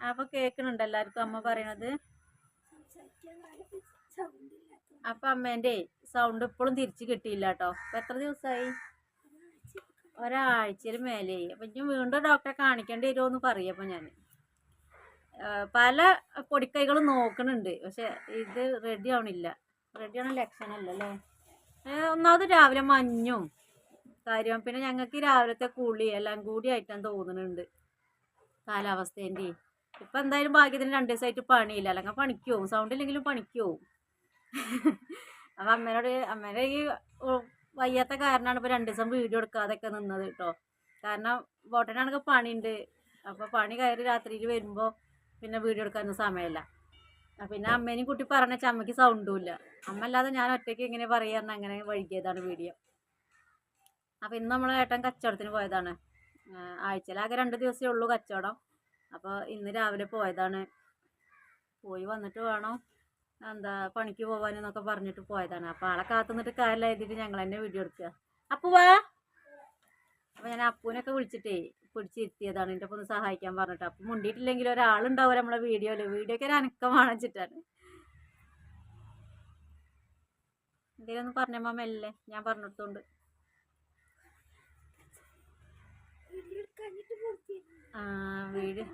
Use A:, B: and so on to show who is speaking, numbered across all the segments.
A: അപ്പൊ കേൾക്കുന്നുണ്ട് എല്ലാവർക്കും അമ്മ പറയണത്? അപ്പൊ അമ്മേന്റെ സൗണ്ട് ഇപ്പോഴും തിരിച്ചു കിട്ടിയില്ല കേട്ടോ അപ്പൊ എത്ര ദിവസമായി ഒരാഴ്ചയിൽ മേലെയായി. അപ്പൊ ഇനി വീണ്ടും ഡോക്ടറെ കാണിക്കേണ്ടി വരുമോ എന്ന് പറയപ്പോ ഞാൻ പല പൊടിക്കൈകളും നോക്കണുണ്ട്. പക്ഷെ ഇത് റെഡി ആവണില്ല. റെഡി ആവണ ലക്ഷണമല്ല ഒന്നാമത് രാവിലെ മഞ്ഞും കാര്യം പിന്നെ ഞങ്ങൾക്ക് രാവിലത്തെ കുളി എല്ലാം കൂടി ആയിട്ടാണ് തോന്നുന്നുണ്ട് കാലാവസ്ഥേന്റെ ഇപ്പം എന്തായാലും ഭാഗ്യത്തിന് രണ്ട് ദിവസമായിട്ട് പണിയില്ല. അല്ലെങ്കിൽ പണിക്ക്? പോകും സൗണ്ട് ഇല്ലെങ്കിലും പണിക്ക്? പോകും അപ്പം അമ്മേനോട് അമ്മേനെ ഈ വയ്യാത്ത കാരണമാണ് ഇപ്പോൾ രണ്ട് ദിവസം വീഡിയോ എടുക്കാതൊക്കെ നിന്നത് കേട്ടോ കാരണം ബോട്ടനാണെങ്കിൽ പണിയുണ്ട്. അപ്പോൾ പണി കയറി രാത്രിയിൽ വരുമ്പോ പിന്നെ വീഡിയോ എടുക്കാനൊന്നും സമയമില്ല. പിന്നെ അമ്മേനെയും കുട്ടി പറഞ്ഞ അമ്മയ്ക്ക് സൗണ്ടും ഇല്ല. അമ്മ അല്ലാതെ ഞാൻ ഒറ്റയ്ക്ക് ഇങ്ങനെ പറയാറുണ്ട് അങ്ങനെ വൈകിയതാണ് വീഡിയോ അപ്പൊ ഇന്ന് നമ്മളെ ഏട്ടൻ കച്ചവടത്തിന് പോയതാണ്. ആഴ്ചയിൽ ആകെ രണ്ട് ദിവസമേ ഉള്ളൂ കച്ചവടം. അപ്പോൾ ഇന്ന് രാവിലെ പോയതാണ്. പോയി വന്നിട്ട് വേണം എന്താ പണിക്ക് പോകാനെന്നൊക്കെ പറഞ്ഞിട്ട് പോയതാണ്. അപ്പോൾ ആളെ കാത്തുനിന്നിട്ട് എഴുതിയിട്ട് ഞങ്ങൾ തന്നെ വീഡിയോ എടുക്കുക. അപ്പു വാ. അപ്പോൾ ഞാൻ അപ്പൂനൊക്കെ വിളിച്ചിട്ടേ പിടിച്ചിരുത്തിയതാണ്. എന്റെ ഒന്ന് സഹായിക്കാൻ പറഞ്ഞിട്ട്. അപ്പം മുണ്ടിയിട്ടില്ലെങ്കിൽ ഒരാളുണ്ടാവും നമ്മളെ വീഡിയോയിൽ വീഡിയോക്ക് ഒരു അനക്കം വാണിച്ചിട്ടാണ് എന്തെങ്കിലും ഒന്ന് പറഞ്ഞമ്മ മെല്ലെ ഞാൻ പറഞ്ഞിടത്തോണ്ട് വീഡിയോ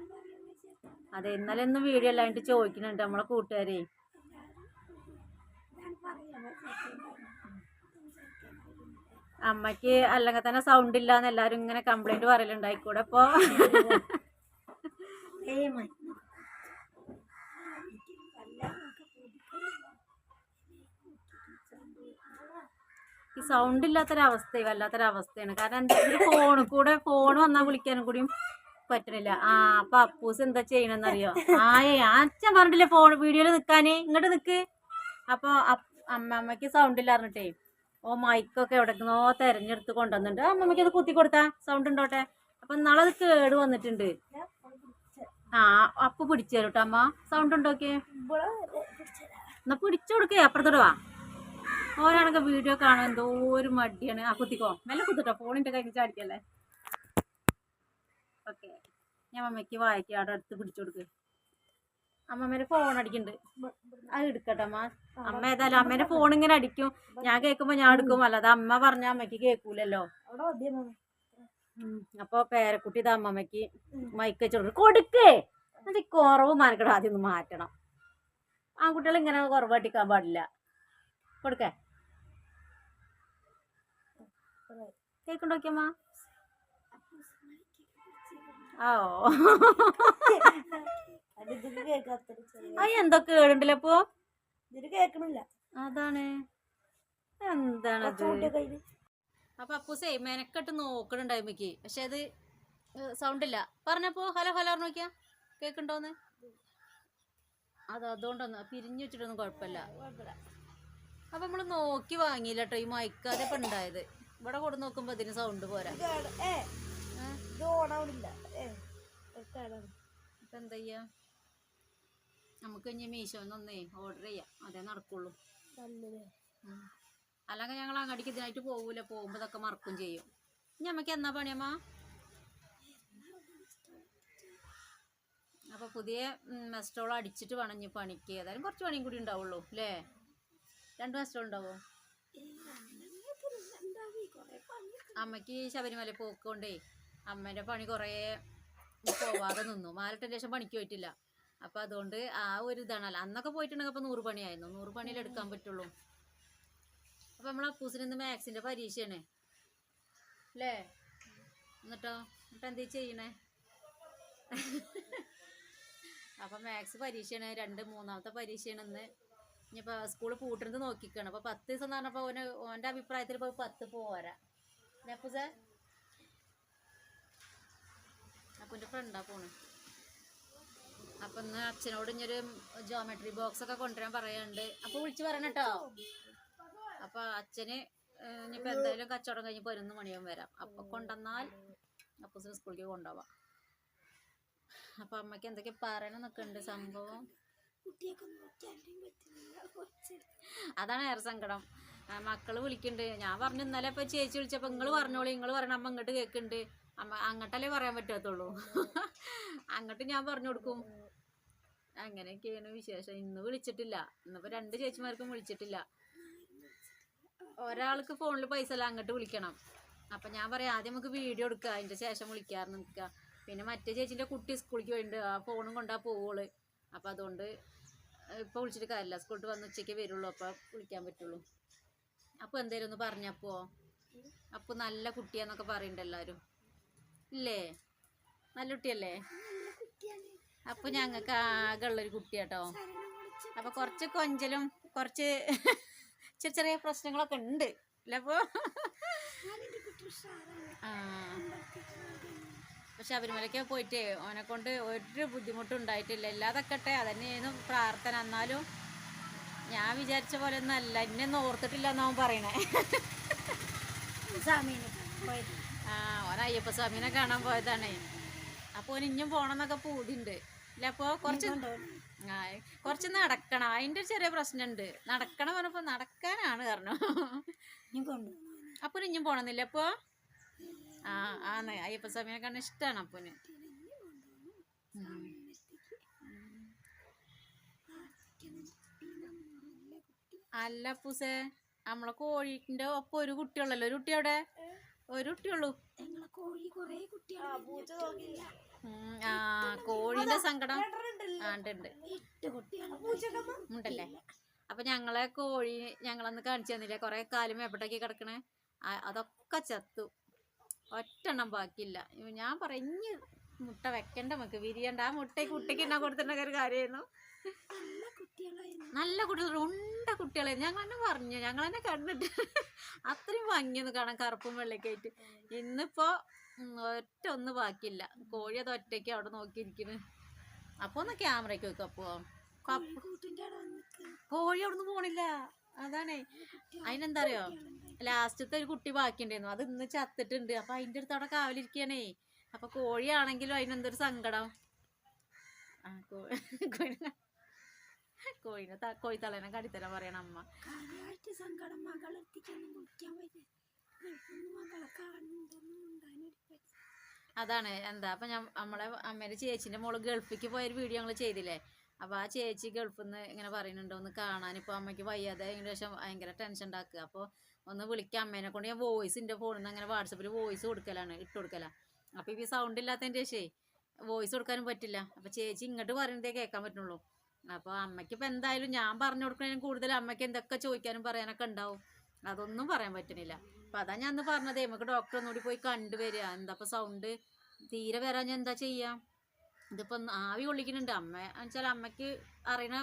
A: അതെ ഇന്നലെ ഒന്നും വീഡിയോ അല്ലാണ്ട് ചോദിക്കുന്നുണ്ട് നമ്മളെ കൂട്ടുകാരെ. അമ്മയ്ക്ക് അല്ലെങ്കിൽ തന്നെ സൗണ്ട് ഇല്ല എല്ലാരും ഇങ്ങനെ കംപ്ലൈന്റ് പറയലുണ്ടായിക്കൂടെ അപ്പോ ഈ സൗണ്ട് ഇല്ലാത്തൊരവസ്ഥ വല്ലാത്തൊരവസ്ഥയാണ്. കാരണം എന്തെങ്കിലും ഫോൺ കൂടെ ഫോൺ വന്നാൽ വിളിക്കാനും കൂടിയും പറ്റണില്ല. ആ അപ്പൊ അപ്പൂസ് എന്താ ചെയ്യണമെന്നറിയോ ആയേ അച്ഛൻ പറഞ്ഞിട്ടില്ലേ ഫോൺ വീഡിയോയിൽ നിക്കാനെ? ഇങ്ങോട്ട് നിക്ക്. അപ്പൊ അമ്മമ്മക്ക് സൗണ്ട് ഇല്ല പറഞ്ഞിട്ടേ. ഓ മൈക്കൊക്കെ എവിടെക്കുന്നോ തെരഞ്ഞെടുത്ത് കൊണ്ടുവന്നിട്ടുണ്ട്. അമ്മമ്മക്ക് അത് കുത്തി കൊടുത്താ. സൗണ്ട് ഉണ്ടോട്ടെ? അപ്പൊ നാളെ അത് കേട് വന്നിട്ടുണ്ട്. ആ അപ്പു പിടിച്ചു തരും കേട്ടോ അമ്മ സൗണ്ട് ഉണ്ടോക്കെ എന്നാ പിടിച്ചു കൊടുക്കേ അപ്പുറത്തോട്ട് വാ. ഓരാണെങ്കിൽ വീഡിയോ കാണാൻ എന്തോ ഒരു മടിയാണ്. ആ കുത്തിക്കോ. മെല്ലെ കുത്തിട്ടോ. ഫോണിന്റെ കയ്യിൽ ചാടിക്കല്ലേ? ഓക്കെ. ഞാൻ അമ്മയ്ക്ക് വായിക്കാം അവിടെ അടുത്ത് പിടിച്ചു കൊടുക്ക്. അമ്മമ്മേനെ ഫോൺ അടിക്കുന്നുണ്ട് അത് എടുക്കട്ടെ അമ്മ. അമ്മ ഏതായാലും അമ്മേന്റെ ഫോൺ ഇങ്ങനെ അടിക്കും. ഞാൻ കേൾക്കുമ്പോ ഞാൻ എടുക്കും. അല്ലാതെ അമ്മ പറഞ്ഞ അമ്മയ്ക്ക് കേൾക്കൂലല്ലോ. അപ്പൊ പേരക്കുട്ടി ഇത് അമ്മമ്മയ്ക്ക് മൈക്ക് വെച്ച് കൊടുക്കും. കൊടുക്കേ. എന്നിട്ട് കുറവ് മാനക്കട ആദ്യം ഒന്ന് മാറ്റണം. ആൺകുട്ടികൾ ഇങ്ങനെ കുറവട്ടിക്കാൻ പാടില്ല. കൊടുക്കേ. കേക്കണ്ടോക്കിയമ്മ ഓ അയ്യ എന്തൊക്കെ കേടുണ്ടല്ലോ അപ്പോ?
B: ഇതിന് കേക്കണില്ല.
A: അതാണ്. എന്താണ് അപ്പൊ അപ്പൂസേ മെനക്കെട്ട് നോക്കണുണ്ടായി പക്ഷെ അത് സൗണ്ട് ഇല്ല പറഞ്ഞപ്പോ ഹലോ ഹലോ നോക്കിയാ. കേക്കുണ്ടോന്ന്? അത് അതുകൊണ്ടൊന്നും പിരിഞ്ഞു വെച്ചിട്ടൊന്നും കുഴപ്പമില്ല. അപ്പൊ നമ്മൾ നോക്കി വാങ്ങിയില്ല കേട്ടോ ഈ മയക്കാതെ ഇപ്പൊ ഉണ്ടായത്. ഇവിടെ കൊടുന്ന് നോക്കുമ്പോ ഇതിന് സൗണ്ട് പോരാ?
B: ഇത് ഓണാവണില്ല. ഏ
A: ഇപ്പൊ എന്താ ചെയ്യാ നമുക്ക് ഇനി മീശോന്നൊന്നേ ഓർഡർ ചെയ്യാം. അതേ നടക്കുള്ളൂ. അല്ലെങ്കിൽ ഞങ്ങൾ അങ്ങടിക്ക് ഇതിനായിട്ട് പോകൂല പോകുമ്പോ ഇതൊക്കെ മറക്കും ചെയ്യും. ഇനി നമുക്ക് എന്നാ പണിയമ്മ അപ്പൊ പുതിയ മെസ്റ്റോൾ അടിച്ചിട്ട് വേണം ഇനി പണിക്ക്. ഏതായാലും കുറച്ച് പണിയും കൂടി ഉണ്ടാവുള്ളൂ അല്ലേ രണ്ട് മെസ്റ്റോൾ ഉണ്ടാവോ? അമ്മയ്ക്ക് ശബരിമല പോക്കൊണ്ടേ അമ്മേന്റെ പണി കുറേ പോവാതെ നിന്നു. മാലിട്ടതിന് ശേഷം പണിക്ക് പോയിട്ടില്ല. അപ്പൊ അതുകൊണ്ട് ആ ഒരു ഇതാണല്ലോ അന്നൊക്കെ പോയിട്ടുണ്ടെങ്കിൽ അപ്പൊ നൂറ് പണിയായിരുന്നു. നൂറ് പണിയിൽ എടുക്കാൻ പറ്റുള്ളൂ. അപ്പൊ നമ്മളെ അപ്പൂസിന് ഇന്ന് പരീക്ഷയാണ്. അല്ലേ? എന്നിട്ടോ? എന്നിട്ട് എന്തേ ചെയ്യണേ? അപ്പൊ മാത്സ് പരീക്ഷയാണ്. രണ്ട് മൂന്നാമത്തെ പരീക്ഷയാണ് ഇന്ന്. ഇനിയിപ്പൊ സ്കൂൾ പൂട്ടുന്നത് നോക്കിക്കാണ്. അപ്പൊ പത്ത് ദിവസം എന്ന് പറഞ്ഞപ്പോ ഓന് അഭിപ്രായത്തിൽ ഇപ്പൊ പത്ത് പോരാ. അപ്പൂസേ? അപ്പൂന്റെ ഫ്രണ്ടാ പോണ്. അപ്പൊ ഇന്ന് അച്ഛനോട് ഇഞ്ഞൊരു ജോമെട്രി ബോക്സ് ഒക്കെ കൊണ്ടുവരാൻ പറയാനുണ്ട് അപ്പൊ വിളിച്ചു പറയണം കേട്ടോ അപ്പൊ അച്ഛന് ഏഹ് ഇനിയിപ്പോ എന്തായാലും കച്ചവടം കഴിഞ്ഞ് പതിനൊന്ന് മണിയാവും വരാം. അപ്പൊ കൊണ്ടുവന്നാൽ അപ്പൂസിന് സ്കൂളിലേക്ക് കൊണ്ടുപോവാം. അപ്പൊ അമ്മയ്ക്ക് എന്തൊക്കെ പറയണമെന്നൊക്കെ ഉണ്ട് സംഭവം? അതാണ് ഏറെ സങ്കടം. മക്കൾ വിളിക്കുന്നുണ്ട് ഞാൻ പറഞ്ഞു ഇന്നലെ ഇപ്പൊ ചേച്ചി വിളിച്ചപ്പോ നിങ്ങൾ പറഞ്ഞോളൂ നിങ്ങൾ പറയണ അമ്മ ഇങ്ങോട്ട് കേൾക്കുന്നുണ്ട് അങ്ങോട്ടല്ലേ പറയാൻ പറ്റാത്തുള്ളൂ. അങ്ങോട്ട് ഞാൻ പറഞ്ഞു കൊടുക്കും. അങ്ങനെയൊക്കെയാണ് വിശേഷം. ഇന്ന് വിളിച്ചിട്ടില്ല. ഇന്നിപ്പോ രണ്ട് ചേച്ചിമാർക്കും വിളിച്ചിട്ടില്ല. ഒരാൾക്ക് ഫോണിൽ പൈസ അല്ല അങ്ങോട്ട് വിളിക്കണം. അപ്പം ഞാൻ പറയാം ആദ്യം നമുക്ക് വീഡിയോ എടുക്കുക അതിന്റെ ശേഷം വിളിക്കാറ് നിൽക്കുക പിന്നെ മറ്റേ ചേച്ചിന്റെ കുട്ടി സ്കൂളിലേക്ക് വേണ്ടി ആ ഫോണും കൊണ്ടാ പോവുള്ളൂ. അപ്പം അതുകൊണ്ട് ഇപ്പോൾ വിളിച്ചിട്ട് കാര്യമില്ല. സ്കൂളിൽ വന്ന് ഉച്ചയ്ക്ക് വരുള്ളൂ. അപ്പോൾ വിളിക്കാൻ പറ്റുള്ളൂ. അപ്പോൾ എന്തേലും ഒന്ന് പറഞ്ഞപ്പോ അപ്പോൾ നല്ല കുട്ടിയാന്നൊക്കെ പറയുന്നുണ്ട് എല്ലാവരും ഇല്ലേ? നല്ല കുട്ടിയല്ലേ? അപ്പൊ ഞങ്ങൾക്ക് ആകെ ഉള്ളൊരു കുട്ടിയാട്ടോ. അപ്പൊ കുറച്ച് കൊഞ്ചലും കുറച്ച് ചെറിയ ചെറിയ പ്രശ്നങ്ങളൊക്കെ ഉണ്ട്. അല്ലപ്പോ ആ. പക്ഷെ ശബരിമലയ്ക്ക് പോയിട്ട് ഓനെ കൊണ്ട് ഒരു ബുദ്ധിമുട്ടും ഉണ്ടായിട്ടില്ല ഇല്ലാതൊക്കട്ടെ അതന്നെയായിരുന്നു പ്രാർത്ഥന. എന്നാലും ഞാൻ വിചാരിച്ച പോലെ ഒന്നും അല്ല. എന്നെ ഓർത്തിട്ടില്ല എന്നാവും പറയണേ.
B: സാമീനെ പോയത്
A: ആ ഓൻ അയ്യപ്പ സ്വാമിനെ കാണാൻ പോയതാണേ. അപ്പോൾ ഓൻ ഇഞ്ഞും പോണെന്നൊക്കെ പൂതിണ്ട്. ഇല്ല അപ്പോൾ കുറച്ച് ആ കുറച്ച് നടക്കണം. അതിന്റെ ഒരു ചെറിയ പ്രശ്നമുണ്ട് നടക്കണം പറഞ്ഞപ്പോൾ നടക്കാനാണ് കാരണം
B: അപ്പൊ ഇനിയും
A: അപ്പോൾ ഇഞ്ഞും പോണമെന്നില്ല അപ്പോൾ ആ ആന്ന് അയ്യപ്പ സ്വാമിനെ കാണാൻ ഇഷ്ടമാണ് അപ്പന് അല്ല പൂസേ നമ്മളെ കോഴിന്റെ ഒപ്പം ഒരു കുട്ടിയുള്ളല്ലോ. ഒരു കുട്ടി അവിടെ ഒരു കുട്ടിയുള്ളൂ. ആ കോഴിന്റെ സങ്കടം. ഉണ്ടല്ലേ? അപ്പൊ ഞങ്ങളെ കോഴി ഞങ്ങളന്ന് കാണിച്ചു തന്നില്ലേ? കൊറേ കാലം എവിടേക്ക് കിടക്കണേ. അതൊക്കെ ചത്തു. ഒറ്റെണ്ണം ബാക്കിയില്ല. ഞാൻ പറഞ്ഞു മുട്ട വെക്കണ്ട നമുക്ക്. വിരിയണ്ട ആ മുട്ടയ്ക്ക് കുട്ടിക്ക് എന്നാ കൊടുത്തിട്ടൊക്കെ ഒരു കാര്യമായിരുന്നു.
B: നല്ല
A: കുട്ടികൾ ഉണ്ട കുട്ടികളെ ഞങ്ങൾ തന്നെ പറഞ്ഞു ഞങ്ങൾ തന്നെ കണ്ടിട്ട്. അത്രയും ഭംഗിയൊന്നും കാണാൻ കറുപ്പും വെള്ളയൊക്കെ ആയിട്ട് ഇന്നിപ്പോ ഒറ്റ ഒന്ന് ബാക്കിയില്ല. കോഴി അത് ഒറ്റയ്ക്ക് അവിടെ നോക്കിയിരിക്കുന്നു അപ്പൊ ഒന്ന് ക്യാമറയ്ക്ക് വെക്കും അപ്പോ.
B: കോഴി അവിടെ നിന്ന്
A: കോഴി പോണില്ല. അതാണേ. അതിനെന്താ അറിയോ ലാസ്റ്റത്തെ ഒരു കുട്ടി ബാക്കിയുണ്ടായിരുന്നു. അത് ഇന്ന് ചത്തിട്ടുണ്ട്. അപ്പൊ അതിന്റെ അടുത്ത് അവിടെ കാവലിരിക്കണേ അപ്പൊ കോഴിയാണെങ്കിലും അതിനെന്തൊരു സങ്കടം. ആ കോ- കോഴിനെ കോഴിത്തലേനെ കടിത്തരാൻ പറയണ അമ്മ.
B: കാര്യമായിട്ട് സങ്കടം മകളെത്തിക്കൊന്നും വിളിക്കാൻ പറ്റില്ല ഗൾഫിന്ന് മകളെ കാണുന്നുണ്ടെന്നും ഉണ്ടാനൊരു
A: അതാണ് എന്താ അപ്പൊ ഞാൻ നമ്മളെ അമ്മേടെ ചേച്ചിന്റെ മോൾ ഗൾഫിക്ക് പോയൊരു വീഡിയോ ഞങ്ങൾ ചെയ്തില്ലേ? അപ്പൊ ആ ചേച്ചി ഗൾഫിൽ നിന്ന് ഇങ്ങനെ പറയുന്നുണ്ടോ ഒന്ന് കാണാൻ ഇപ്പൊ അമ്മയ്ക്ക് വയ്യാതെ ഏകദേശം ശേഷം ഭയങ്കര ടെൻഷൻ ഉണ്ടാക്കുക. അപ്പോൾ ഒന്ന് വിളിക്കാം അമ്മേനെ കൊണ്ട്. ഞാൻ വോയിസ് എന്റെ ഫോണിൽ നിന്ന് അങ്ങനെ വാട്സപ്പിൽ വോയിസ് കൊടുക്കലാണ് ഇട്ട് കൊടുക്കല. അപ്പൊ ഈ സൗണ്ട് ഇല്ലാത്തതിന്റെ ശേ വോയിസ് കൊടുക്കാനും പറ്റില്ല. അപ്പൊ ചേച്ചി ഇങ്ങോട്ട് പറയുന്നതേ കേൾക്കാൻ പറ്റുള്ളൂ അപ്പോൾ അമ്മയ്ക്ക് ഇപ്പൊ എന്തായാലും ഞാൻ പറഞ്ഞു കൊടുക്കുന്നതിനും കൂടുതൽ അമ്മയ്ക്ക് എന്തൊക്കെ ചോദിക്കാനും പറയാനൊക്കെ ഉണ്ടാവും. അതൊന്നും പറയാൻ പറ്റണില്ല. അപ്പൊ അതാ ഞാൻ പറഞ്ഞത് നമുക്ക് ഡോക്ടറെ ഒന്നുകൂടി പോയി കണ്ടുവരിക എന്താ ഇപ്പൊ സൗണ്ട് തീരെ വരാൻ ഞാൻ എന്താ ചെയ്യാം? ഇതിപ്പോ ആവി കൊള്ളിക്കുന്നുണ്ട്. അമ്മ വെച്ചാൽ അമ്മയ്ക്ക് അറിയണ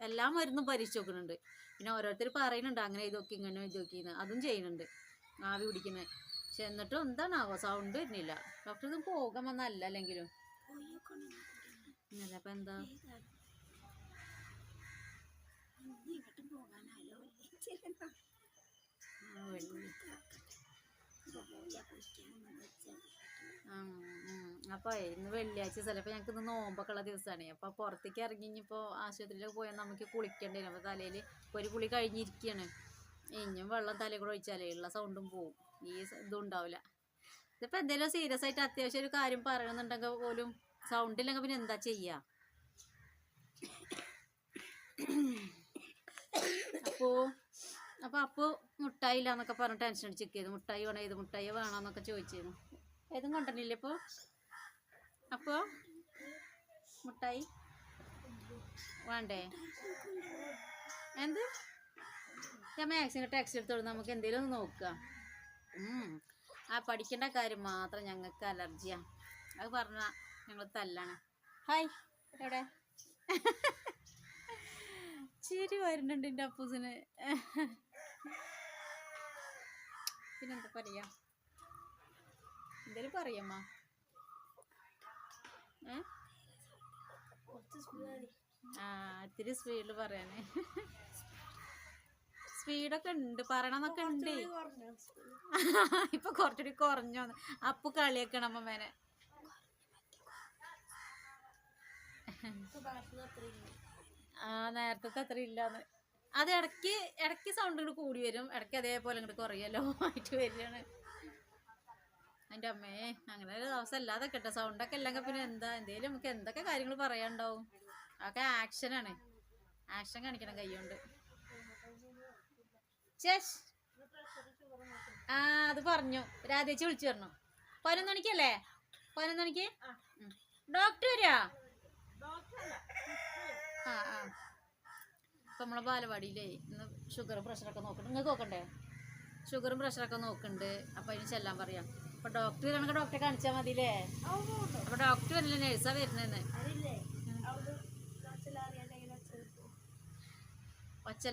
A: എല്ലാ മരുന്നും പരീക്ഷിച്ച് നോക്കുന്നുണ്ട്. പിന്നെ ഓരോരുത്തർ പറയുന്നുണ്ട് അങ്ങനെ ഇതൊക്കെ ഇങ്ങനെ ഇതൊക്കെ അതും ചെയ്യുന്നുണ്ട്. ആവി പിടിക്കുന്നത് പക്ഷെ എന്നിട്ടും എന്താണാവോ? സൗണ്ട് വരുന്നില്ല. ഡോക്ടർ ഇത് പോകാൻ വന്നല്ല അല്ലെങ്കിലും. അപ്പൊ എന്താ?
B: ഇങ്ങോട്ടും പോകാനാലോ
A: അപ്പൊ ഇന്ന് വെള്ളിയാഴ്ച ചിലപ്പോ ഞങ്ങൾക്ക് ഇന്ന് നോമ്പൊക്കെയുള്ള ദിവസമാണ് അപ്പൊ പുറത്തേക്ക് ഇറങ്ങി ഇനിയിപ്പോ ആശുപത്രിയിലൊക്കെ പോയാൽ നമുക്ക് കുളിക്കേണ്ടി വരും അപ്പൊ തലയിൽ ഒരു കുളി കഴിഞ്ഞിരിക്കുകയാണ് ഇനിയും വെള്ളം തലയിൽ കൂടെ ഒഴിച്ചാലേ ഉള്ള സൗണ്ടും പോവും. ഈ ഇതും ഉണ്ടാവില്ല ഇതിപ്പോ എന്തെങ്കിലും സീരിയസ് ആയിട്ട് അത്യാവശ്യം ഒരു കാര്യം പറയണമെന്നുണ്ടെങ്കിൽ പോലും സൗണ്ട് ഇല്ലെങ്കിൽ പിന്നെ എന്താ ചെയ്യുക അപ്പോൾ അപ്പോൾ അപ്പോൾ മുട്ടായി ഇല്ലാന്നൊക്കെ പറഞ്ഞ് ടെൻഷൻ അടിച്ചിരിക്കുന്നു മുട്ടായി വേണം ഏത് മുട്ടായി വേണമെന്നൊക്കെ ചോദിച്ചിരുന്നു. ഏതും കൊണ്ടുവന്നില്ലേ ഇപ്പോ? അപ്പോൾ മുട്ടായി വേണ്ടേ? എന്ത്? ഞാൻ മാക്സിമം ടാക്സി എടുത്തോളൂ. നമുക്ക് എന്തെങ്കിലും ഒന്ന് നോക്കാം. ആ പഠിക്കേണ്ട കാര്യം മാത്രം ഞങ്ങൾക്ക് അലർജിയാണ് അത് പറഞ്ഞാൽ ഞങ്ങൾ തല്ലാണ്. ഹായ്. എവിടെ? ചിരി വരുന്നുണ്ട് എന്റെ അപ്പൂസിന്. പിന്നെന്താ പറയാ? എന്തേലും പറയമ്മ. ആ ഇത്തിരി സ്പീഡിൽ പറയാന്. സ്പീഡൊക്കെ ഉണ്ട് പറയണമെന്നൊക്കെ ഉണ്ട്. ഇപ്പൊ കുറച്ചുകൂടി കുറഞ്ഞു. അപ്പു കളിയാക്കണം അമ്മമ്മേനെ.
B: ഭാഷ
A: ആ നേരത്തെ അത്ര ഇല്ലാന്ന്. അത് ഇടയ്ക്ക് ഇടയ്ക്ക് സൗണ്ട് ഇങ്ങോട്ട് കൂടി വരും. ഇടയ്ക്ക് അതേപോലെ ഇങ്ങോട്ട് കുറയല്ലോ ആയിട്ട് വരികയാണ്. എന്റെ അമ്മേ അങ്ങനെ ഒരു ദിവസം അല്ലാതെ കേട്ടോ സൗണ്ടൊക്കെ അല്ലെങ്കിൽ പിന്നെ എന്താ? എന്തേലും നമുക്ക് എന്തൊക്കെ കാര്യങ്ങൾ പറയാനുണ്ടാവും? അതൊക്കെ ആക്ഷനാണ് ആക്ഷൻ കാണിക്കണം കൈകൊണ്ട്. ആ അത് പറഞ്ഞു. രാധേച്ചി വിളിച്ചു പറഞ്ഞു. പതിനൊന്ന് മണിക്കല്ലേ? പതിനൊന്ന് മണിക്ക്. ഡോക്ടർ വരാ ആ ആ. ഇപ്പം നമ്മളെ ബാലവാടിയിലേ ഇന്ന് ഷുഗറും പ്രഷറൊക്കെ നോക്കുന്നുണ്ട് നിങ്ങൾക്ക് നോക്കണ്ടേ? ഷുഗറും പ്രഷറൊക്കെ നോക്കുന്നുണ്ട് അപ്പം അതിന് ചെല്ലാൻ പറയാം. അപ്പം ഡോക്ടർ വരണമെങ്കിൽ ഡോക്ടറെ കാണിച്ചാൽ മതിയില്ലേ? അപ്പം ഡോക്ടർ വരില്ല? നേഴ്സാ വരുന്നതെന്ന്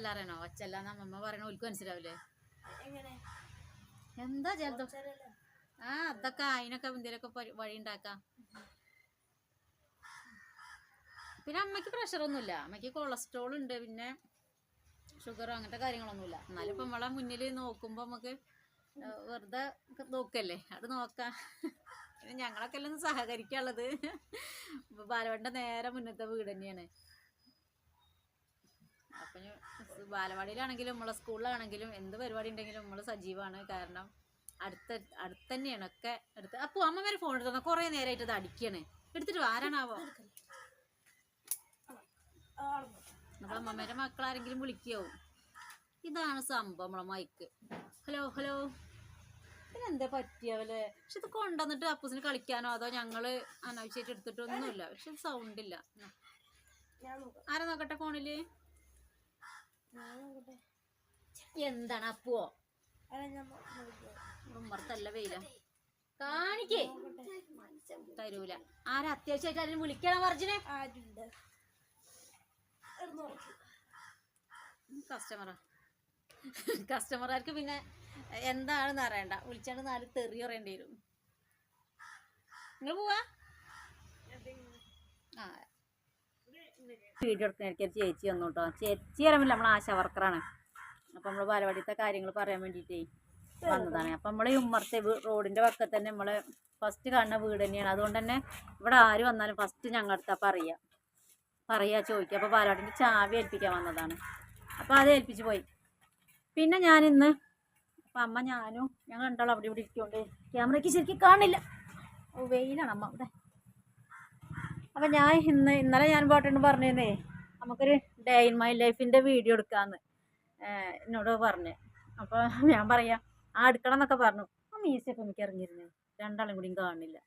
A: അറിയണോ ഒച്ചല്ലാന്ന് അമ്മമ്മ പറയണ ഓൽക്ക് മനസ്സിലാവില്ലേ എന്താ ജലദോഷം? ആ അതൊക്കെ അതിനൊക്കെ എന്തെങ്കിലുമൊക്കെ പരി- വഴി ഉണ്ടാക്കാം. പിന്നെ അമ്മയ്ക്ക് പ്രഷറൊന്നുമില്ല അമ്മയ്ക്ക് കൊളസ്ട്രോൾ ഉണ്ട് പിന്നെ ഷുഗർ അങ്ങനത്തെ കാര്യങ്ങളൊന്നുമില്ല. എന്നാലും ഇപ്പം നമ്മളെ മുന്നിൽ നോക്കുമ്പോൾ നമുക്ക് വെറുതെ നോക്കല്ലേ? അത് നോക്കാം. പിന്നെ ഞങ്ങളൊക്കെ എല്ലാം സഹകരിക്കാനുള്ളത്. ബാലവാടിന്റെ നേരെ മുന്നത്തെ വീട് തന്നെയാണ്. അപ്പം ബാലവാടിയിലാണെങ്കിലും നമ്മളെ സ്കൂളിലാണെങ്കിലും എന്ത് പരിപാടി ഉണ്ടെങ്കിലും നമ്മൾ സജീവമാണ് കാരണം അടുത്ത അടുത്ത് തന്നെയാണ് ഒക്കെ അടുത്ത്. അപ്പോൾ അമ്മ വരെ ഫോൺ എടുത്തു കുറേ നേരമായിട്ട് അത് അടിക്കണേ. എടുത്തിട്ട് ആരാണാവോ? അപ്പൊ അമ്മമ്മേന്റെ മക്കളാരെങ്കിലും വിളിക്കാവും. ഇതാണ് സംഭവം നമ്മളെ മൈക്ക്. Hello hello. പിന്നെന്താ പറ്റിയാവല്ലേ പക്ഷെ ഇത് കൊണ്ടുവന്നിട്ട് അപ്പൂസിന് കളിക്കാനോ അതോ ഞങ്ങൾ അനാവശ്യമായിട്ട് എടുത്തിട്ടൊന്നുമില്ല. പക്ഷെ സൗണ്ട് ഇല്ല. ആരാ നോക്കട്ടെ ഫോണിൽ? എന്താണ് അപ്പുവോ? ഉമ്മർത്തല്ല വെയില. കാണിക്കേ. തരൂല. ആരാ അത്യാവശ്യമായിട്ട് ആരും വിളിക്കണം വർജിനെ
B: ആരുണ്ട്.
A: കസ്റ്റമറാ. കസ്റ്റമർമാർക്ക് പിന്നെ എന്താണെന്ന് അറിയണ്ട. വിളിച്ചാണ്ട് നാല് തെറി പറയേണ്ടി വരും. നിങ്ങൾ പോവാ? വീഡിയോ എടുക്കുന്ന ചേച്ചി വന്നു കേട്ടോ. ചേച്ചി അറിയില്ല നമ്മൾ ആശാ വർക്കറാണ്. അപ്പം നമ്മൾ ബാലവാടിയത്തെ കാര്യങ്ങൾ പറയാൻ വേണ്ടിയിട്ടേ വന്നതാണ്. അപ്പം നമ്മൾ ഈ ഉമ്മർത്തെ റോഡിന്റെ പക്കത്ത് തന്നെ നമ്മൾ ഫസ്റ്റ് കാണുന്ന വീട് തന്നെയാണ്. അതുകൊണ്ട് തന്നെ ഇവിടെ ആര് വന്നാലും ഫസ്റ്റ് ഞങ്ങളുടെ അടുത്താ പറയുക പറയാ ചോദിക്കുക അപ്പോൾ ബാലവാടിന്റെ ചാവി ഏൽപ്പിക്കാൻ വന്നതാണ്. അപ്പോൾ അത് ഏൽപ്പിച്ച് പോയി. പിന്നെ ഞാനിന്ന് അപ്പം അമ്മ ഞാനും ഞങ്ങൾ രണ്ടാളും അവിടെ ഇവിടെ ഇരിക്കുകൊണ്ട് ക്യാമറയ്ക്ക് ശരിക്കും കാണില്ല. ഓ വെയിലാണ് അമ്മ ഇവിടെ. അപ്പം ഞാൻ ഇന്ന് ഇന്നലെ ഞാൻ പോട്ടെന്ന് പറഞ്ഞേ നമുക്കൊരു ഡേ ഇൻ മൈ ലൈഫിന്റെ വീഡിയോ എടുക്കാമെന്ന് എന്നോട് പറഞ്ഞു. അപ്പോൾ ഞാൻ പറയാം ആ എടുക്കണം എന്നൊക്കെ പറഞ്ഞു. ആ മീസിയൊക്കെ എനിക്ക് ഇറങ്ങിയിരുന്നേ. രണ്ടാളും കൂടിയും കാണില്ല.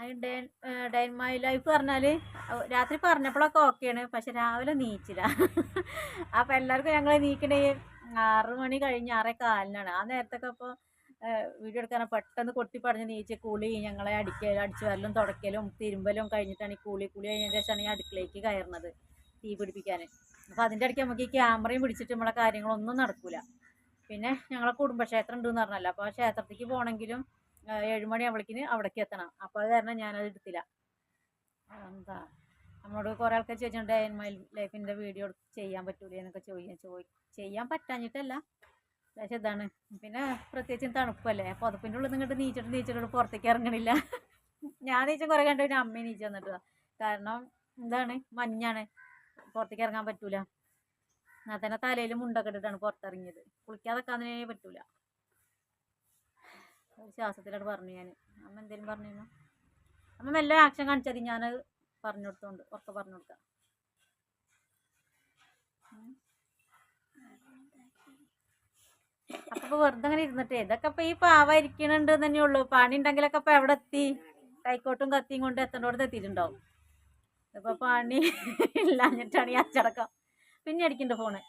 A: Day day in my life പറഞ്ഞാൽ രാത്രി പറഞ്ഞപ്പോഴൊക്കെ ഓക്കെയാണ് പക്ഷെ രാവിലെ നീച്ചില്ല. അപ്പം എല്ലാവർക്കും ഞങ്ങൾ നീക്കണേ ആറ് മണി കഴിഞ്ഞ് ആറേ കാലിനാണ്. ആ നേരത്തൊക്കെ അപ്പോൾ വീഡിയോ എടുക്കാൻ പെട്ടെന്ന് കൊട്ടി പറഞ്ഞ് നീച്ച് കൂളി ഞങ്ങളെ അടിക്കലും അടിച്ചു വരലും തുടക്കലും തിരുമ്പലും കഴിഞ്ഞിട്ടാണ് ഈ കൂളി കൂളി കഴിഞ്ഞതിന് ശേഷമാണ് ഈ അടുക്കളയ്ക്ക് കയറുന്നത് തീ പിടിപ്പിക്കാൻ. അപ്പോൾ അതിന്റെ ഇടയ്ക്ക് നമുക്ക് ഈ ക്യാമറയും പിടിച്ചിട്ട് നമ്മളെ കാര്യങ്ങളൊന്നും നടക്കില്ല പിന്നെ ഞങ്ങളെ കുടുംബക്ഷേത്രം ഉണ്ടെന്ന് പറഞ്ഞല്ലോ അപ്പോൾ ആ ക്ഷേത്രത്തിലേക്ക് പോകണമെങ്കിലും ഏഴുമണി ആവുമ്പോഴേക്കിന് അവിടേക്ക് എത്തണം. അപ്പോൾ അത് കാരണം ഞാനത് എടുത്തില്ല. എന്താ നമ്മളോട് കുറേ ആൾക്കാർ ചോദിച്ചിട്ടുണ്ട് ഡേ മൈ ലൈഫിന്റെ വീഡിയോ ചെയ്യാൻ പറ്റൂലേ? എന്നൊക്കെ ചോദിക്കാൻ ചോദി ചെയ്യാൻ പറ്റാഞ്ഞിട്ടല്ല. പക്ഷെ ഇതാണ്. പിന്നെ പ്രത്യേകിച്ചും തണുപ്പല്ലേ? പുതപ്പിന്റെ ഉള്ളിൽ നിന്നിട്ട് നീച്ചിട്ട് നീച്ചിട്ട് പുറത്തേക്ക് ഇറങ്ങണില്ല ഞാൻ നീച്ചും കുറേ കണ്ടു പിന്നെ അമ്മയും നീച്ച് വന്നിട്ടാ കാരണം എന്താണ് മഞ്ഞാണ്. പുറത്തേക്ക് ഇറങ്ങാൻ പറ്റൂല. എന്നാൽ തന്നെ തലയിൽ മുണ്ടൊക്കെ ഇട്ടിട്ടാണ് പുറത്തിറങ്ങിയത്. കുളിക്കാതെക്കാന്നേ പറ്റൂല. ഒരു ശ്വാസത്തിലോട്ട് പറഞ്ഞു ഞാൻ അമ്മ എന്തേലും പറഞ്ഞു അമ്മ മെല്ലെ ആക്ഷൻ കാണിച്ചാൽ ഞാൻ പറഞ്ഞു കൊടുത്തോണ്ട് ഉറക്കെ പറഞ്ഞു കൊടുക്കാം. അപ്പൊ വെറുതെ അങ്ങനെ ഇരുന്നിട്ടേ ഇതൊക്കെ ഇപ്പൊ ഈ പാവ ഇരിക്കണുണ്ട് തന്നെ ഉള്ളൂ. പണി ഉണ്ടെങ്കിലൊക്കെ ഇപ്പൊ എവിടെ എത്തി? കൈക്കോട്ടും കത്തിയും കൊണ്ട് എത്തേണ്ടോടത്ത് എത്തിയിട്ടുണ്ടാവും. ഇപ്പൊ പണി ഇല്ലാഞ്ഞിട്ടാണ് ഈ അച്ചടക്കം. പിന്നെ അടിക്കണ്ട ഫോണ്.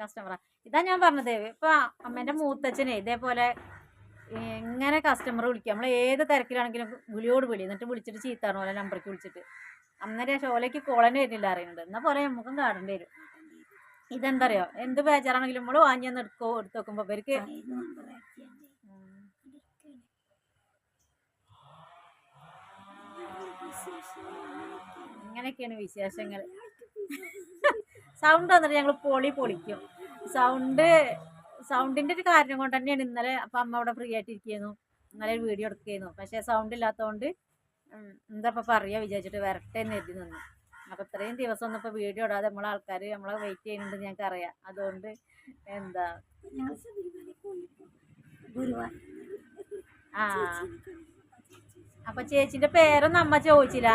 A: കസ്റ്റമറാ ഇതാ ഞാൻ പറഞ്ഞത്. ഇപ്പൊ അമ്മേന്റെ മൂത്തച്ഛനെ ഇതേപോലെ എങ്ങനെ കസ്റ്റമർ വിളിക്കുക നമ്മൾ ഏത് തിരക്കിലാണെങ്കിലും വിളിയോട് വിളി. എന്നിട്ട് വിളിച്ചിട്ട് ചീത്താണ് പോലെ നമ്പർക്ക് വിളിച്ചിട്ട്. അന്നേരം ഷോലേക്ക് കോളനെ വരുന്നില്ല അറിയുന്നുണ്ട് എന്നാൽ പോലെ നമുക്കും കാണേണ്ടി വരും. ഇതെന്താ അറിയോ എന്ത് ബേജാറാണെങ്കിലും നമ്മൾ വാങ്ങി ഒന്ന് എടുക്കോ എടുത്ത് നോക്കുമ്പോൾ ഇവർക്ക് ഇങ്ങനെയൊക്കെയാണ് വിശേഷങ്ങൾ. സൗണ്ട് വന്നിട്ട് ഞങ്ങൾ പൊളി പൊളിക്കും. സൗണ്ട് സൗണ്ടിന്റെ ഒരു കാരണം കൊണ്ട് തന്നെയാണ് ഇന്നലെ അപ്പം അമ്മ അവിടെ ഫ്രീ ആയിട്ടിരിക്കുന്നു ഇന്നലെ ഒരു വീഡിയോ എടുക്കുകയായിരുന്നു പക്ഷേ സൗണ്ട് ഇല്ലാത്തതുകൊണ്ട് എന്താ ഇപ്പം പറയുക വിചാരിച്ചിട്ട് വരട്ടെ എന്ന് എഴുതി നിന്നു. അപ്പം ഇത്രയും ദിവസം ഒന്നും ഇപ്പോൾ വീഡിയോ ഇടാതെ നമ്മളെ ആൾക്കാർ നമ്മളെ വെയിറ്റ് ചെയ്യുന്നുണ്ട് ഞങ്ങൾക്ക് അറിയാം. അതുകൊണ്ട് എന്താ? ആ. അപ്പൊ ചേച്ചിന്റെ പേരൊന്നും അമ്മ ചോദിച്ചില്ല?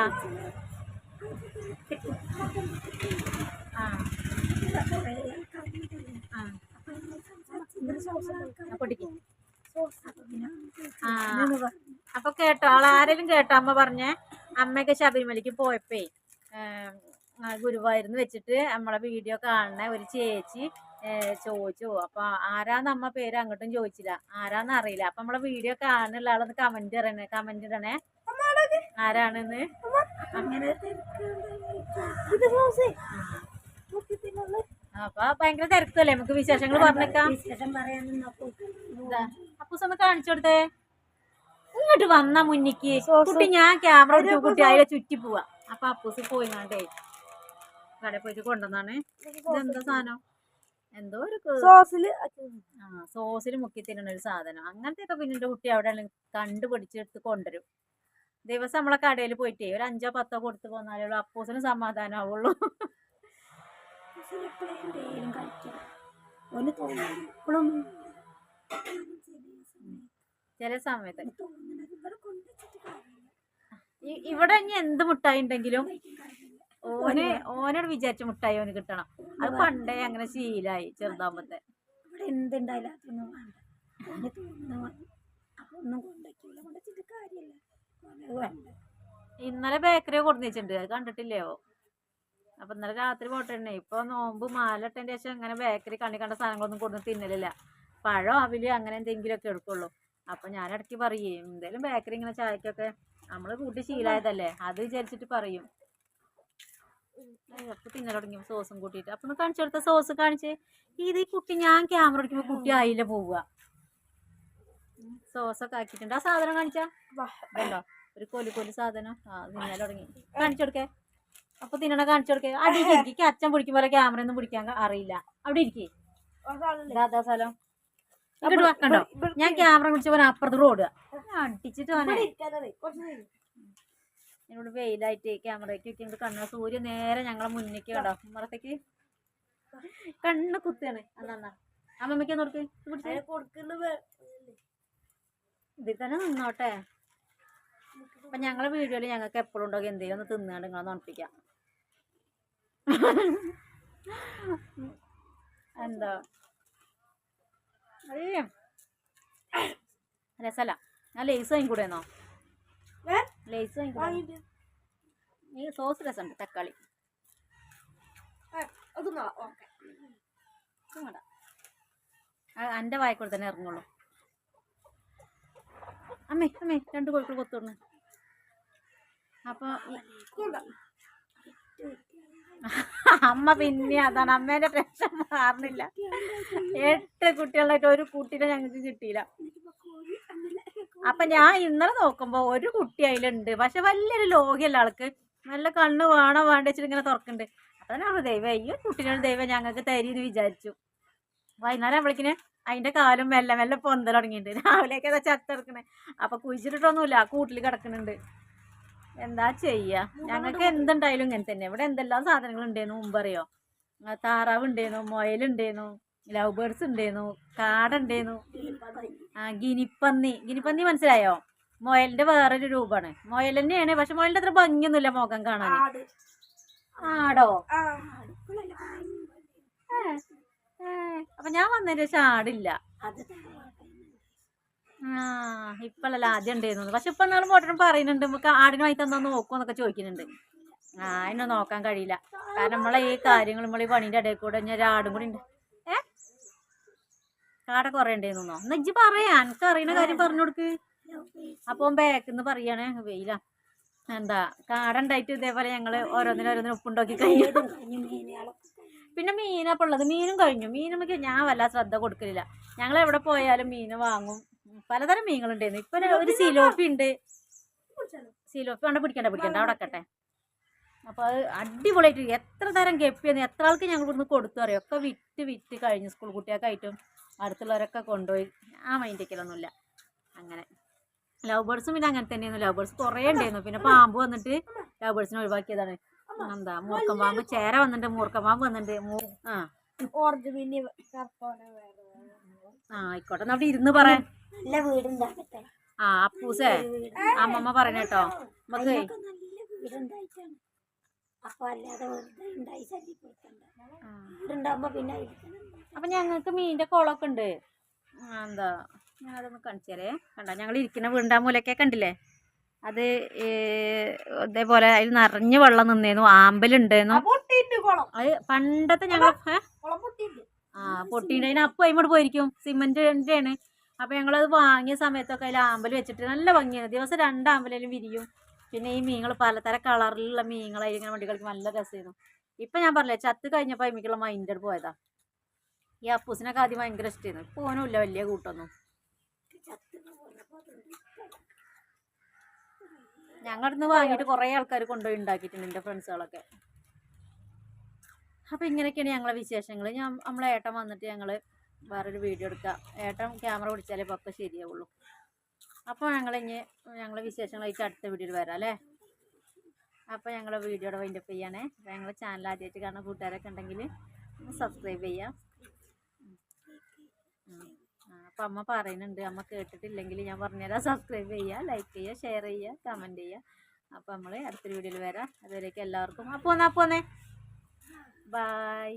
A: ആ. അപ്പൊ കേട്ടോ ആൾ ആരെങ്കിലും കേട്ടോ അമ്മ പറഞ്ഞേ? അമ്മയൊക്കെ ശബരിമലയ്ക്ക് പോയപ്പേ ഗുരുവായൂരിന്ന് വെച്ചിട്ട് നമ്മളെ വീഡിയോ കാണുന്ന ഒരു ചേച്ചി ചോദിച്ചു. അപ്പൊ ആരാന്ന് അമ്മ പേര് അങ്ങോട്ടും ചോദിച്ചില്ല. ആരാന്ന് അറിയില്ല. അപ്പൊ നമ്മളെ വീഡിയോ കാണുന്നുള്ള ആളൊന്ന് കമന്റ് ഇടണേ കമന്റ് ഇടണേ. ആരാണെന്ന്
B: അങ്ങനെ
A: അപ്പൊ ഭയങ്കര തിരക്കല്ലേ? നമുക്ക് വിശേഷങ്ങൾ പറഞ്ഞേക്കാം. അപ്പൂസ് ഒന്ന് കാണിച്ചു കൊടുത്തേ. ഇങ്ങോട്ട് വന്ന മുന്നിക്ക്. കുട്ടി ഞാൻ ക്യാമറ എടുത്തു കുട്ടി അതിലെ ചുറ്റി പോവാ. അപ്പൊ അപ്പൂസ് പോയിങ്ങാണ്ടേ. കടയിൽ പോയിട്ട് കൊണ്ടുവന്നാണ്. ഇതെന്താ സാധനം? എന്തോ ഒരു സോസിൽ
B: സോസിൽ
A: ആ സോസിൽ മുക്കി തിന്നണ ഒരു സാധനം. അങ്ങനത്തെ ഒക്കെ പിന്നെ കുട്ടി അവിടെ കണ്ടുപിടിച്ചെടുത്ത് കൊണ്ടുവരും. ദിവസം നമ്മളെ കടയിൽ പോയിട്ടേ ഒരു അഞ്ചോ പത്തോ കൊടുത്തു പോന്നാലേ ഉള്ളൂ. അപ്പൂസിന്
B: തോന്നുന്നു ഇപ്പോഴൊന്നും
A: ചില സമയത്ത്.
B: ഇവിടെ
A: ഇനി എന്ത് മുട്ടായി ഉണ്ടെങ്കിലും ഓന് ഓനോട് വിചാരിച്ച മുട്ടായി ഓന് കിട്ടണം. അത് പണ്ടേ അങ്ങനെ ശീലായി ചെറുതാകുമ്പത്തെ
B: ഇവിടെ എന്തുണ്ടായാലും അതൊന്നും വേണ്ട. ഒന്ന് തോന്നുന്ന അപ്പൊ ഒന്നും കൊണ്ടുവയ്ക്കില്ല കൊണ്ടുവച്ചിട്ട് കാര്യമില്ല. ഓന്
A: ഇന്നലെ ബേക്കറി കൊടുന്നിട്ടുണ്ട്. അത് കണ്ടിട്ടില്ലയോ അപ്പൊ ഇന്നലെ രാത്രി പോട്ടെണ്ണേ ഇപ്പൊ നോമ്പ് മാലട്ടതിന്റെ ശേഷം അങ്ങനെ ബേക്കറി കണ്ണി കണ്ട സാധനങ്ങളൊന്നും കൊടുന്ന് തിന്നലില്ല. പഴം അവിൽ അങ്ങനെ എന്തെങ്കിലും ഒക്കെ എടുക്കുള്ളൂ. അപ്പൊ ഞാൻ ഇടയ്ക്ക് പറയേ എന്തേലും ബേക്കറി ഇങ്ങനെ ചായക്കൊക്കെ നമ്മൾ കൂട്ടി ശീലായതല്ലേ? അത് വിചാരിച്ചിട്ട് പറയും. അപ്പൊ തിന്നൽ സോസും കൂട്ടിയിട്ട്. അപ്പൊ കാണിച്ചു കൊടുത്ത സോസ് കാണിച്ച്. ഇത് ഈ കുട്ടി ഞാൻ ക്യാമറ എടുക്കുമ്പോ കുട്ടി ആയില്ല പോവുക. സോസൊക്കെ ആക്കിയിട്ടുണ്ട്. ആ സാധനം കാണിച്ചാ? കണ്ടോ ഒരു കൊലി കൊലി സാധനം. ആ തിന്നൽ തുടങ്ങി. കാണിച്ചു കൊടുക്കേ. അപ്പൊ തിന്നണ കാണിച്ചു കൊടുക്കേ. അടി എനിക്ക് അച്ഛൻ പിടിക്കും പോലെ ക്യാമറ ഒന്നും പിടിക്കാൻ അറിയില്ല. അവിടെ ഇരിക്കേ. ഇതാ സ്ഥലം. കണ്ടോ? ഞാൻ ക്യാമറ പിടിച്ച പോലെ അപ്പുറത്ത് റോഡ് അടിച്ചിട്ട് എന്നോട് വെയിലായിട്ട് ക്യാമറയ്ക്ക് വെക്കുന്നത് കണ്ണ സൂര്യൻ നേരെ ഞങ്ങളെ മുന്നിലേക്ക് കണ്ടോ? അമ്മറത്തേക്ക് കണ്ണ് കുത്തിയാണ്. അന്നാ അമ്മമ്മയ്ക്ക് നോക്ക് ഇതിൽ തന്നെ നിന്നോട്ടെ. അപ്പൊ ഞങ്ങളെ വീഡിയോയിൽ ഞങ്ങൾക്ക് എപ്പോഴും ഉണ്ടോ? എന്തെങ്കിലും ഒന്ന് തിന്നാണ്ട് നിങ്ങളെ നോണിപ്പിക്കാം എന്താ? അറിയാം രസല്ല. ഞാൻ ലേസ് വാങ്ങിക്കൂടെന്നോ? ലേസ് വാങ്ങിക്കൂടെ? ഈ സോസ് രസമുണ്ട് തക്കാളി. എന്റെ വായിക്കൂടെ തന്നെ ഇറങ്ങുള്ളൂ. അമ്മേ അമ്മേ രണ്ട് കോഴിക്കൂടെ കൊത്തുണ്ട് അപ്പൊ ഈ- അമ്മ പിന്നെ അതാണ് അമ്മേന്റെ പ്രശ്നം മാറുന്നില്ല. എട്ട് കുട്ടികളായിട്ട് ഒരു കുട്ടീനെ ഞങ്ങൾക്ക് കിട്ടിയില്ല. അപ്പൊ ഞാൻ ഇന്നലെ നോക്കുമ്പോ ഒരു കുട്ടി അതിലുണ്ട്. പക്ഷെ വലിയൊരു ലോകിയല്ല ആൾക്ക്. നല്ല കണ്ണ് വേണോ വേണ്ട വെച്ചിട്ട് ഇങ്ങനെ തുറക്കുന്നുണ്ട്. അപ്പൊ ഞാൻ ദൈവം ഒരു കുട്ടീനോട് ദൈവം ഞങ്ങൾക്ക് തരീന്ന് വിചാരിച്ചു. വൈകുന്നേരം ആവുമ്പോഴേക്കിന് അതിന്റെ കാലും മെല്ലെ മെല്ലെ പൊന്തൽ തുടങ്ങിയിട്ടുണ്ട്. രാവിലേക്ക് അതാ ചത്തെടുക്കണേ. അപ്പൊ കുഴിച്ചിട്ടിട്ടൊന്നുമില്ല കൂട്ടിൽ കിടക്കുന്നുണ്ട്. എന്താ ചെയ്യാ? ഞങ്ങൾക്ക് എന്തുണ്ടായാലും ഇങ്ങനെ തന്നെ. ഇവിടെ എന്തെല്ലാം സാധനങ്ങൾ ഉണ്ടായിരുന്നു മുമ്പ് അറിയോ? ആ, താറാവ് ഉണ്ടായിരുന്നു മുയലുണ്ടായിരുന്നു ലവ് ബേർഡ്സ് ഉണ്ടായിരുന്നു കാട ഉണ്ടായിരുന്നു ആ ഗിനിപ്പന്നി. ഗിനിപ്പന്നി മനസ്സിലായോ? മുയലിന്റെ വേറൊരു രൂപമാണ് മുയൽ തന്നെയാണ് പക്ഷെ മുയലിന്റെ അത്ര ഭംഗിയൊന്നുമില്ല മുഖം കാണാൻ. ആടോ? അപ്പൊ ഞാൻ വന്നതിന് ശേഷം ആടില്ല. ആ ആദ്യം ഉണ്ടായിരുന്നു പക്ഷെ ഇപ്പൊ നിങ്ങൾ മോട്ടറും പറയുന്നുണ്ട് നമുക്ക് ആടിനെ വാങ്ങി തന്നോ നോക്കുമെന്നൊക്കെ ചോദിക്കുന്നുണ്ട്. ആ എന്നെ നോക്കാൻ കഴിയില്ല. കാരണം നമ്മളെ ഈ കാര്യങ്ങൾ നമ്മളെ ഈ പണീന്റെ ഇടയിൽ കൂടെ ഞാൻ ഒരാടും കൂടി ഉണ്ട്. ഏ? കാട കുറേ ഉണ്ടായിരുന്നോ എന്നാ? ഇജ്ജ് പറയാ എനിക്ക് അറിയുന്ന കാര്യം പറഞ്ഞു കൊടുക്ക്. അപ്പൊ ബാക്കിന്ന് പറയാണ് വെയില. എന്താ കാട ഉണ്ടായിട്ട് ഇതേപോലെ ഞങ്ങൾ ഓരോന്നിനും ഓരോന്നിനും ഉപ്പുണ്ടാക്കി കഴിഞ്ഞു. പിന്നെ മീനപ്പുള്ളത് മീനും കഴിഞ്ഞു. മീനും ഞാൻ വല്ല ശ്രദ്ധ കൊടുക്കലില്ല. ഞങ്ങൾ എവിടെ പോയാലും മീൻ വാങ്ങും. പലതരം മീനുകളുണ്ടായിരുന്നു. ഇപ്പൊ ഒരു- സീലോഫി സിലോപ്പി ഉണ്ട്. സിലോപ്പി വേണ്ട പിടിക്കണ്ട പിടിക്കണ്ട. അവിടെ കട്ടെ അപ്പോൾ അത് അടിപൊളിയായിട്ട് എത്ര തരം ഗപ്പിയെന്ന് എത്ര ആൾക്ക് ഞങ്ങൾ ഇവിടുന്ന് കൊടുത്തു അറിയാം? ഒക്കെ വിറ്റ് വിറ്റ് കഴിഞ്ഞു സ്കൂൾ കുട്ടികൾക്കായിട്ടും അടുത്തുള്ളവരൊക്കെ കൊണ്ടുപോയി. ആ മൈൻഡൊക്കെയൊന്നുമില്ല അങ്ങനെ. ലവ് ബേർഡ്സും പിന്നെ അങ്ങനെ തന്നെയായിരുന്നു. ലവ് ബേർഡ്സ് കുറേ ഉണ്ടായിരുന്നു. പിന്നെ പാമ്പ് വന്നിട്ട് ലവ് ബേർഡ്സിനെ ഒഴിവാക്കിയതാണ്. എന്താ മൂർക്കം പാമ്പ് ചേര വന്നിട്ട് മൂർക്കം പാമ്പ് വന്നിട്ട് ആ.
B: ഓറഞ്ച് പിന്നെ കറുപ്പോടെ വേറെ
A: ആ ആയിക്കോട്ടെ. അവിടെ ഇരുന്ന് പറയാൻ
B: നല്ല വീടുണ്ടാകട്ടെ
A: ആ അപ്പൂസേ അമ്മമ്മ പറഞ്ഞ കേട്ടോ നമുക്ക്
B: അതിനൊക്കെ നല്ല വീടുണ്ടായിട്ടാണ്. അപ്പൊ അല്ലാതെ വെറുതെ ഉണ്ടായി ശല്യപ്പെടുത്തണ്ട വീടുണ്ടാകുമ്പോ പിന്നെ ഇരിക്കണം
A: അപ്പൊ ഞങ്ങൾക്ക് മീനിന്റെ കുളമൊക്കെ ഉണ്ട്. എന്താ ഞങ്ങളതൊന്ന് അതൊന്ന് കാണിച്ചേരേ കണ്ട ഞങ്ങൾ ഇരിക്കുന്ന വീണ്ടാ മൂലൊക്കെ കണ്ടില്ലേ? അത് ഇതേപോലെ അതിൽ നിറഞ്ഞു വെള്ളം നിന്നേന്നു
B: പൊട്ടിണ്ട് കുളം.
A: അത് പണ്ടത്തെ ഞങ്ങൾ ആ പൊട്ടിയിട്ട് അതിന് അപ്പം അതിമോട് പോയിരിക്കും. സിമെന്റ് ആണ് അപ്പൊ ഞങ്ങളത് വാങ്ങിയ സമയത്തൊക്കെ അതിൽ ആമ്പൽ വെച്ചിട്ട് നല്ല ഭംഗിയാണ്. ദിവസം രണ്ട് ആമ്പലും വിരിയും. പിന്നെ ഈ മീനുകൾ പലതര കളറിലുള്ള മീനുകളായി ഇങ്ങനെ വണ്ടി കളിക്കും നല്ല രസമായിരുന്നു ഇപ്പൊ ഞാൻ പറഞ്ഞില്ലേ ചത്ത് കഴിഞ്ഞപ്പോൾ എനിക്കുള്ള മൈൻഡ് പോയതാ. ഈ അപ്പൂസിനൊക്കെ ആദ്യം ഭയങ്കര ഇഷ്ടമായിരുന്നു ഇപ്പൊ ഓനും ഇല്ല വലിയ കൂട്ടൊന്നും. ഞങ്ങളിന്ന് വാങ്ങിയിട്ട് കുറേ ആൾക്കാർ കൊണ്ടുപോയി ഉണ്ടാക്കിയിട്ടുണ്ട് എന്റെ ഫ്രണ്ട്സുകളൊക്കെ. അപ്പോൾ ഇങ്ങനെയൊക്കെയാണ് ഞങ്ങളെ വിശേഷങ്ങൾ ഞാൻ നമ്മളെ ഏട്ടൻ വന്നിട്ട് ഞങ്ങൾ വേറൊരു വീഡിയോ എടുക്കാം. ഏട്ടൻ ക്യാമറ പിടിച്ചാലേ പപ്പ ശരിയാവുള്ളൂ. അപ്പോൾ ഞങ്ങൾ ഇനി ഞങ്ങളെ വിശേഷങ്ങളായിട്ട് അടുത്ത വീഡിയോയിൽ വരാം അല്ലേ? അപ്പോൾ ഞങ്ങൾ വീഡിയോയുടെ വൈൻഡപ്പ് ചെയ്യാനേ അപ്പോൾ ഞങ്ങളെ ചാനൽ ആദ്യമായിട്ട് കാണുന്ന കൂട്ടുകാരൊക്കെ ഉണ്ടെങ്കിൽ സബ്സ്ക്രൈബ് ചെയ്യാം. അപ്പം അമ്മ പറയുന്നുണ്ട് അമ്മ കേട്ടിട്ടില്ലെങ്കിൽ ഞാൻ പറഞ്ഞുതരാം സബ്സ്ക്രൈബ് ചെയ്യുക ലൈക്ക് ചെയ്യുക ഷെയർ ചെയ്യുക കമന്റ് ചെയ്യുക അപ്പോൾ നമ്മൾ അടുത്തൊരു വീഡിയോയിൽ വരാം. അതുവരേക്കും എല്ലാവർക്കും അപ്പോൾ എന്നാ പോന്നേ. ബായ്